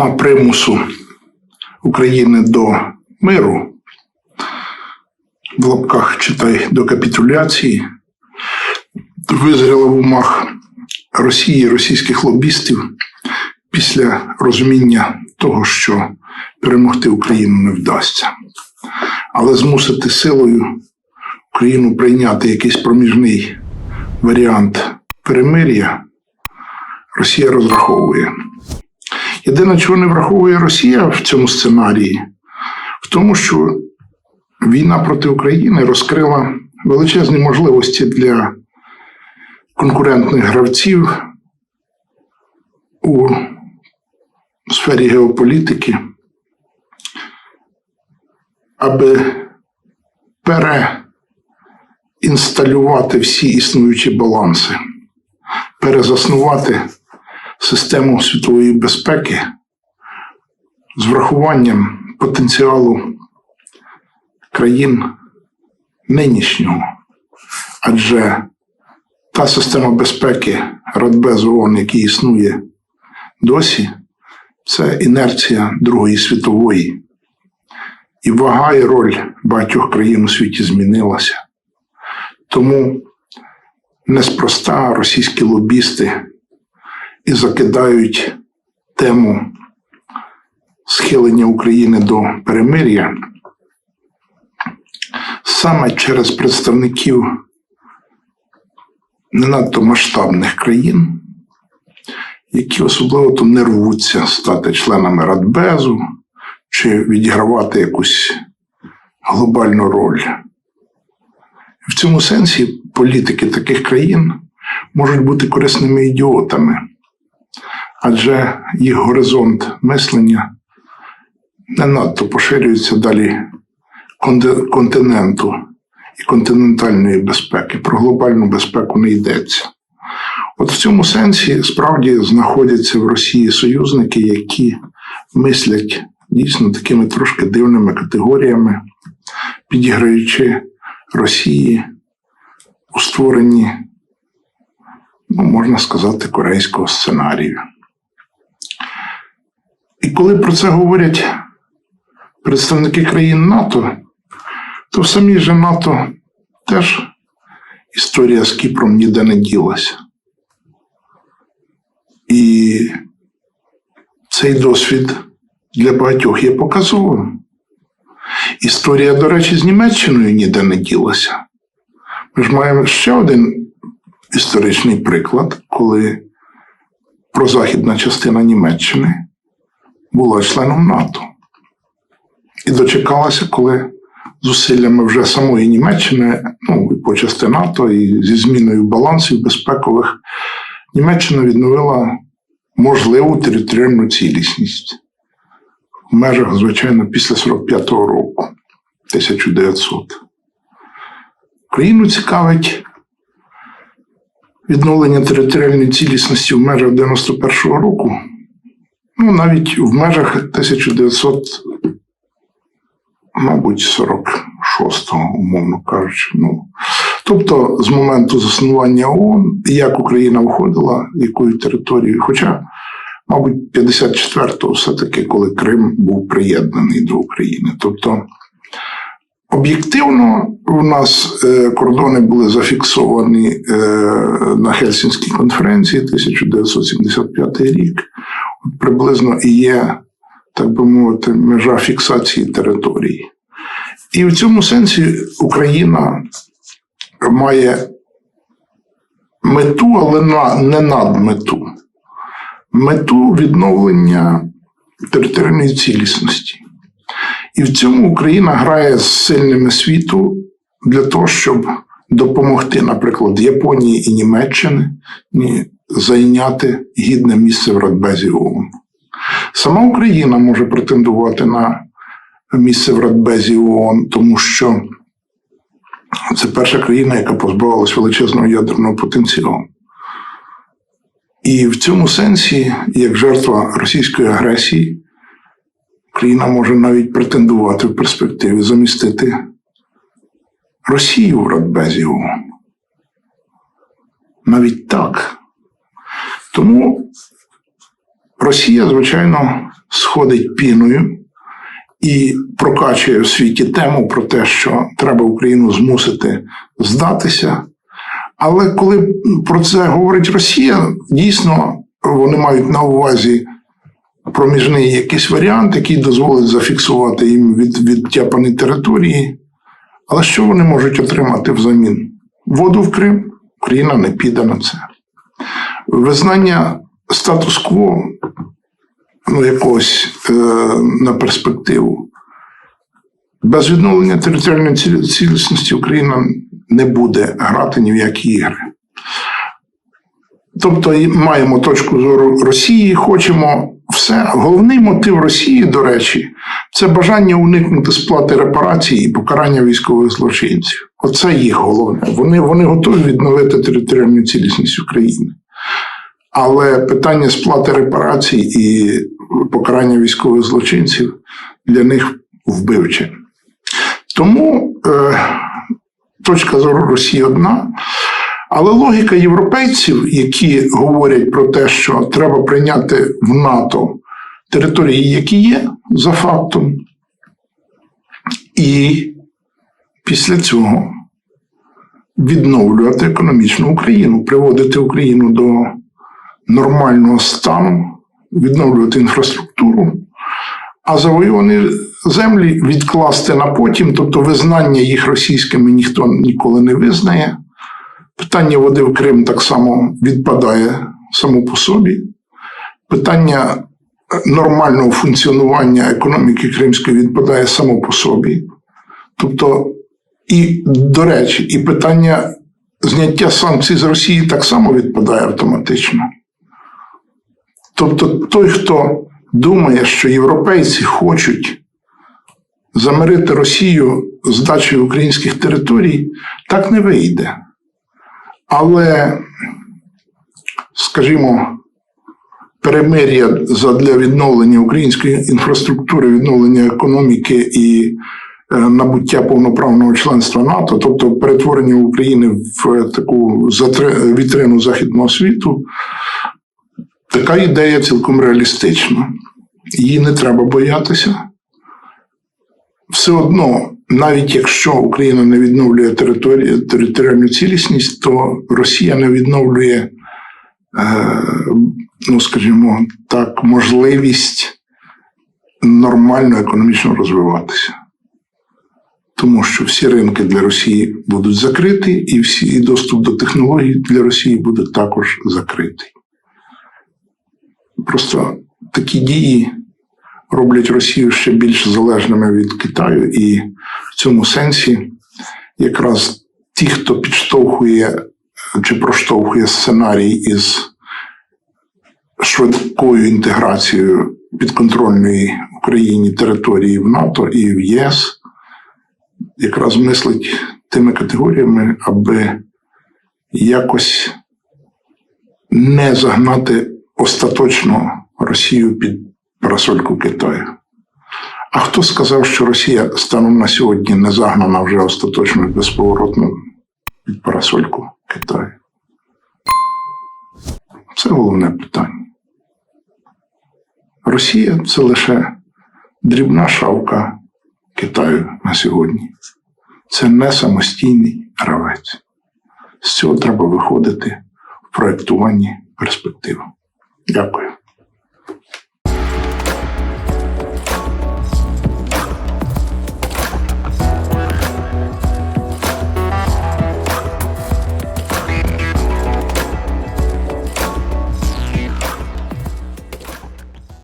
сторона примусу України до миру, в лапках читай до капітуляції, визріла в умах Росії російських лобістів після розуміння того, що перемогти Україну не вдасться. Але змусити силою Україну прийняти якийсь проміжний варіант перемир'я Росія розраховує. Єдине, чого не враховує Росія в цьому сценарії, в тому, що війна проти України розкрила величезні можливості для конкурентних гравців у сфері геополітики, аби переінсталювати всі існуючі баланси, перезаснувати систему світової безпеки з врахуванням потенціалу країн нинішнього. Адже та система безпеки Радбез ООН, який існує досі, це інерція Другої світової. І вага і роль багатьох країн у світі змінилася. Тому неспроста російські лобісти і закидають тему схилення України до перемир'я саме через представників не надто масштабних країн, які особливо то не рвуться стати членами Радбезу чи відігравати якусь глобальну роль. В цьому сенсі політики таких країн можуть бути корисними ідіотами, адже їх горизонт мислення не надто поширюється далі континенту і континентальної безпеки. Про глобальну безпеку не йдеться. От в цьому сенсі справді знаходяться в Росії союзники, які мислять дійсно такими трошки дивними категоріями, підіграючи Росії у створенні, ну, можна сказати, корейського сценарію. І коли про це говорять представники країн НАТО, то в самій же НАТО теж історія з Кіпром ніде не ділася. І цей досвід для багатьох є показовим. Історія, до речі, з Німеччиною ніде не ділася. Ми ж маємо ще один історичний приклад, коли прозахідна частина Німеччини була членом НАТО. І дочекалася, коли зусиллями вже самої Німеччини, ну і почасти НАТО, і зі зміною балансів безпекових, Німеччина відновила можливу територіальну цілісність. В межах, звичайно, після 45-го року, 1900. Україну цікавить відновлення територіальної цілісності в межах 91-го року, ну навіть в межах 1900 мабуть, 46-го, умовно кажучи. Ну, тобто, з моменту заснування ООН, як Україна входила, якою територією, хоча, мабуть, 54-го все-таки, коли Крим був приєднаний до України. Тобто, об'єктивно, у нас е, кордони були зафіксовані е, на Хельсінській конференції 1975 рік. Приблизно і є так би мовити, межа фіксації території. І в цьому сенсі Україна має мету, але не надмету. Мету відновлення територіальної цілісності. І в цьому Україна грає з сильними світу для того, щоб допомогти, наприклад, Японії і Німеччини зайняти гідне місце в Радбезі ООН. Сама Україна може претендувати на місце в Радбезі ООН, тому що це перша країна, яка позбавилась величезного ядерного потенціалу. І в цьому сенсі, як жертва російської агресії, Україна може навіть претендувати в перспективі замістити Росію в Радбезі ООН. Навіть так. Тому Росія, звичайно, сходить піною і прокачує в світі тему про те, що треба Україну змусити здатися. Але коли про це говорить Росія, дійсно вони мають на увазі проміжний якийсь варіант, який дозволить зафіксувати їм від, відтяпані території. Але що вони можуть отримати взамін? Воду в Крим, Україна не піде на це. Визнання статус-кво ну, якогось е, на перспективу. Без відновлення територіальної цілісності Україна не буде грати ні в які ігри. Тобто маємо точку зору Росії, хочемо все. Головний мотив Росії, до речі, це бажання уникнути сплати репарацій і покарання військових злочинців. Оце їх головне. Вони, вони готові відновити територіальну цілісність України. Але питання сплати репарацій і покарання військових злочинців для них вбивче. Тому е, точка зору Росії одна. Але логіка європейців, які говорять про те, що треба прийняти в НАТО території, які є за фактом, і після цього відновлювати економічну Україну, приводити Україну до нормального стану, відновлювати інфраструктуру, а завоювані землі відкласти на потім, тобто визнання їх російськими ніхто ніколи не визнає. Питання води в Крим так само відпадає само по собі. Питання е, нормального функціонування економіки кримської відпадає само по собі. Тобто, і, до речі, і питання зняття санкцій з Росії так само відпадає автоматично. Тобто, той, хто думає, що європейці хочуть замирити Росію здачею українських територій, так не вийде. Але, скажімо, перемир'я для відновлення української інфраструктури, відновлення економіки і е, набуття повноправного членства НАТО, тобто перетворення України в таку вітрину західного світу, така ідея цілком реалістична. Її не треба боятися. Все одно, навіть якщо Україна не відновлює територію, територіальну цілісність, то Росія не відновлює, е, ну скажімо так, можливість нормально економічно розвиватися. Тому що всі ринки для Росії будуть закриті, і всі і доступ до технологій для Росії буде також закритий. Просто такі дії роблять Росію ще більш залежними від Китаю, і в цьому сенсі якраз ті, хто підштовхує чи проштовхує сценарій із швидкою інтеграцією підконтрольної Україні території в НАТО і в ЄС, якраз мислить тими категоріями, аби якось не загнати остаточно Росію під парасольку Китаю. А хто сказав, що Росія станом на сьогодні не загнана вже остаточно безповоротно під парасольку Китаю? Це головне питання. Росія це лише дрібна шавка Китаю на сьогодні. Це не самостійний гравець. З цього треба виходити в проєктуванні перспектив. Дякую.